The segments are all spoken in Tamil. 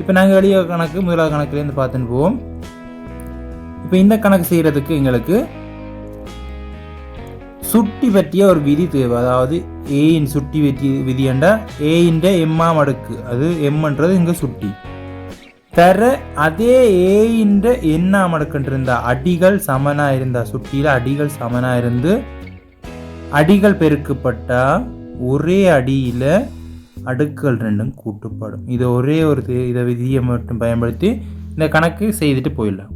இப்போ நாங்கள் எளிய கணக்கு முதலாவது கணக்குலேருந்து பார்த்துன்னு போவோம். இப்போ இந்த கணக்கு செய்கிறதுக்கு எங்களுக்கு சுட்டி பற்றிய ஒரு விதி தேவை. அதாவது ஏயின் சுட்டி வெற்றி விதி என்றால் ஏயின்ற எம்மா மடுக்கு அது எம்ன்றது இங்கே சுட்டி. தர அதே ஏயின்ற எண்ணாம் அடுக்குன்னு இருந்தால் அடிகள் சமனாக இருந்தால் சுட்டியில் அடிகள் சமனாக இருந்து அடிகள் பெருக்கப்பட்டால் ஒரே அடியில் அடுக்குகள் ரெண்டும் கூட்டுப்படும். இது ஒரே ஒரு தி- இதை விதியை மட்டும் பயன்படுத்தி இந்த கணக்கு செய்துட்டு போயிடலாம்.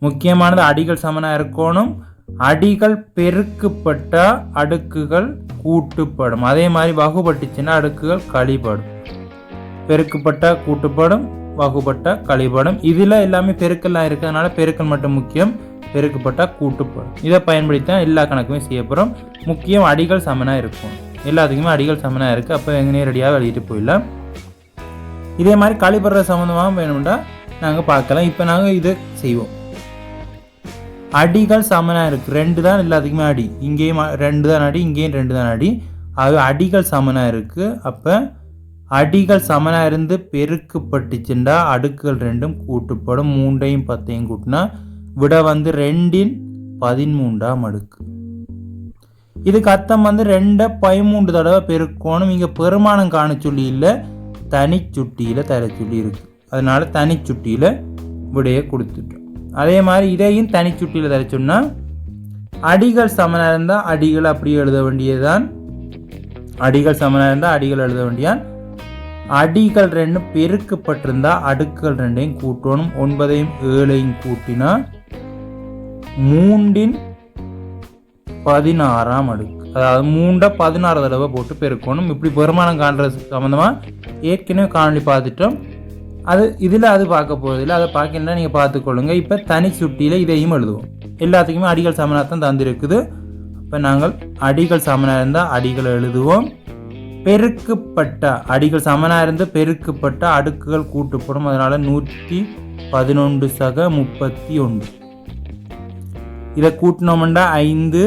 முக்கியமானது அடிகள் சமனாக இருக்கணும். அடிகள் பெருக்கப்பட்ட அடுக்குகள் கூட்டுப்படும். அதே மாதிரி வகுபட்டுச்சுன்னா அடுக்குகள் கழிப்படும் பெருக்கப்பட்ட கூட்டுப்படும் வகுப்பட்டா கழிப்படும் இதில் எல்லாமே பெருக்கெல்லாம் இருக்கிறதுனால பெருக்கல் மட்டும் முக்கியம். பெருக்கப்பட்ட கூட்டுப்படும். இதை பயன்படுத்தி தான் எல்லா கணக்குமே செய்ய போகிறோம் முக்கியம் அடிகள் சமனாக இருக்கும் எல்லாத்துக்குமே அடிகள் சமனாக இருக்குது அப்போ எங்க நேரடியாக வெளியிட்டு போயிடலாம். இதே மாதிரி கழிப்படுற சம்மந்தமாக வேணும்னா நாங்கள் பார்க்கலாம். இப்போ நாங்கள் இதை செய்வோம். அடிகள் சமனாக இருக்குது ரெண்டு தான் எல்லாத்துக்குமே அடி. இங்கேயும் ரெண்டு தான் அடி இங்கேயும் ரெண்டு தான் அடி. அது அடிகள் சமனாக இருக்குது அப்போ அடிகள் சமனாக இருந்து பெருக்குப்பட்டுச்சுண்டா. அடுக்குகள் ரெண்டும் கூட்டுப்படும். மூண்டையும் பத்தையும் கூட்டினா விட வந்து ரெண்டின் பதிமூன்றாம் அடுக்கு. இதுக்கு அர்த்தம் வந்து ரெண்டை பதிமூன்று தடவை பெருக்கணும். இங்கே பெருமானம் காண சொல்லி இல்லை தனிச்சுட்டியில் தர சொல்லி இருக்கு அதனால தனிச்சுட்டியில் விடையை கொடுத்துட்டோம். அதே மாதிரி இதையும் தனிச்சுட்டியில் தர சொன்னால் அடிகள் சமனாக இருந்தால் அடிகள் அப்படியே எழுத வேண்டியதுதான். அடிகள் சமனாக இருந்தால் அடிகள் எழுத வேண்டியான் அடிகள் ரெண்டும் பெருக்கப்பட்டிருந்தால் அடுக்குகள் ரெண்டையும் கூட்டணும். ஒன்பதையும் ஏழையும் கூட்டினா மூண்டின் பதினாறாம் அடுக்கு. அதாவது மூண்டை பதினாறு தடவை போட்டு பெருக்கணும். இப்படி பெருமானம் காண்றது சம்மந்தமாக ஏற்கனவே காணொலி பார்த்துட்டோம். அது இதில் அது பார்க்க போகிறதில்ல அதை பார்க்கணுன்னா நீங்கள் பார்த்துக்கொள்ளுங்க. இப்போ தனி சுட்டியில் இதையும் எழுதுவோம். எல்லாத்துக்குமே அடிகள் சமனாக தந்திருக்குது. இப்போ நாங்கள் அடிகள் சமனாக இருந்தால் அடிகளை எழுதுவோம். பெருக்கப்பட்ட அடிகள் சமனாக இருந்து பெருக்கப்பட்ட அடுக்குகள் கூட்டுப்படும். அதனால் நூற்றி பதினொன்று சக முப்பத்தி ஒன்று. இதை கூட்டினோம்னா ஐந்து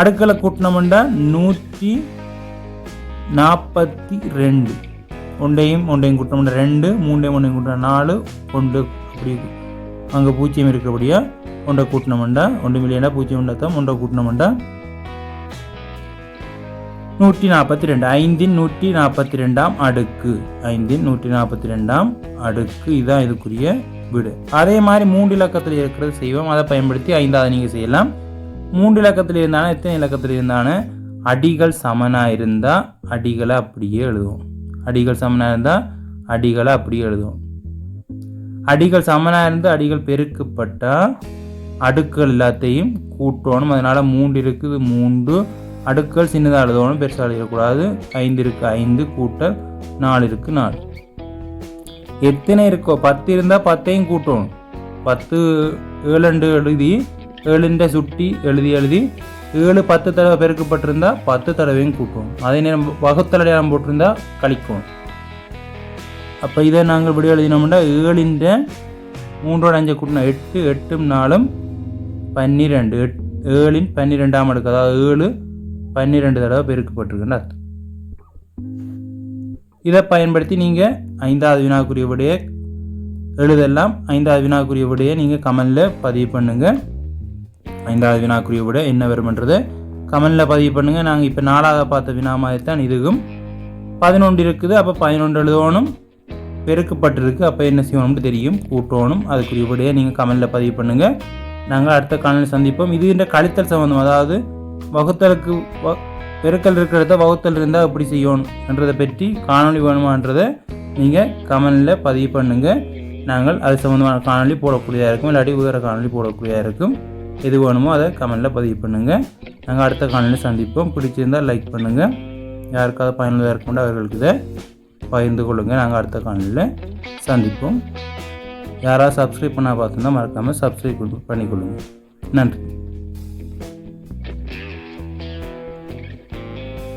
அடுக்கலை கூட்டினோம்டா நூற்றி நாற்பத்தி ரெண்டு. ஒன்றையும் ஒன்றையும் கூட்டினோம்டா ரெண்டு மூன்றையும் ஒன்றையும் கூட்டினா நாலு ஒன்று அப்படி அங்கே பூஜ்ஜியம் இருக்கிறபடியா ஒன்றை கூட்டினோம்டா ஒன்று மில்லியனா பூஜ்ஜியம் உண்டாத்தான் ஒன்றை கூட்டினோம்டா நூற்றி நாற்பத்தி ரெண்டு. ஐந்தின் நூற்றி நாற்பத்தி ரெண்டாம் அடுக்கு. ஐந்தின் நூற்றி நாற்பத்தி ரெண்டாம் அடுக்கு. இதுதான் இதுக்குரிய விடு. அதே மாதிரி மூன்று இலக்கத்தில் இருக்கிறது செய்வோம். அதை பயன்படுத்தி ஐந்தாவது நீங்கள் செய்யலாம். மூன்று இலக்கத்தில் இருந்தாலும் எத்தனை இலக்கத்தில் இருந்தாலும் அடிகள் சமனாக இருந்தால் அடிகளை அப்படியே எழுதுவோம். அடிகள் சமனாக இருந்தால் அடிகளை அப்படியே எழுதுவோம். அடிகள் சமனாக இருந்து அடிகள் பெருக்கப்பட்டால் அடுக்கள் எல்லாத்தையும் கூட்டணும். அதனால் மூன்று இருக்குது மூன்று. அடுக்கள் சின்னதாக எழுதணும் பெருசாக எழுதக்கூடாது. ஐந்து இருக்குது ஐந்து. கூட்டல் நாலு இருக்குது நாலு. எத்தனை இருக்கோ பத்து இருந்தால் பத்தையும் கூட்டணும். பத்து ஏழு எழுதி ஏழுண்ட சுட்டி எழுதி எழுதி ஏழு பத்து தடவை பெருக்கப்பட்டிருந்தா பத்து தடவையும் கூட்டணும் அதே நேரம் வகுத்தலடையாளம் போட்டிருந்தா கழிக்கும் அப்போ இதை நாங்கள் இப்படி எழுதினோம்னா ஏழின்ற மூன்றோட அஞ்சு கூட்டினா எட்டு எட்டும் நாலும் பன்னிரெண்டு. எட் ஏழின் பன்னிரெண்டாம் அடுக்கு அதாவது ஏழு பன்னிரெண்டு தடவை பெருக்கப்பட்டிருக்குன்னு அர்த்தம். இதை பயன்படுத்தி நீங்கள் ஐந்தாவது வினாக்குரிய விடையை எழுதெல்லாம் ஐந்தாவது வினாக்குரிய விடையை நீங்கள் கமெண்டில் பதிவு பண்ணுங்கள் ஐந்தாவது வினாக்குரிய விட என்ன வரும்ன்றதை கமெண்டில் பதிவு பண்ணுங்கள் நாங்கள் இப்போ நாலாவது பார்த்த வினா மாதிரி தான் இதுக்கும் பதினொன்று இருக்குது அப்போ பதினொன்று எழுதணும். பெருக்கப்பட்டிருக்கு அப்போ என்ன செய்யணும்னு தெரியும். கூட்டணும் அதுக்குரிய விடையை நீங்கள் கமெண்டில் பதிவு பண்ணுங்கள் நாங்கள் அடுத்த காலையில் சந்திப்போம். இது என்ற கழித்தல் சம்மந்தம் அதாவது வகுத்தலுக்கு வ- பெருக்கல் இருக்கிறத வகுத்தல் இருந்தால் எப்படி செய்யணுன்றதை பற்றி காணொளி வேணுமான்றதை நீங்கள் கமெண்டில் பதிவு பண்ணுங்கள் நாங்கள் அது சம்மந்தமான காணொளி போடக்கூடியதாக இருக்கும் இல்லாட்டி வேறு காணொலி போடக்கூடியதாக இருக்கும். எது வேணுமோ அதை கமெண்டில் பதிவு பண்ணுங்கள் நாங்கள் அடுத்த காலையில் சந்திப்போம். பிடிச்சிருந்தால் லைக் பண்ணுங்கள் யாருக்காவது பயனுள்ளதாக இருக்கும்னா அவர்களுக்கு இதை பகிர்ந்து கொள்ளுங்கள் நாங்கள் அடுத்த காலையில் சந்திப்போம். யாராவது சப்ஸ்கிரைப் பண்ணால் பார்த்துருந்தா மறக்காமல் சப்ஸ்கிரைப் பண்ணிக்கொள்ளுங்கள் நன்றி.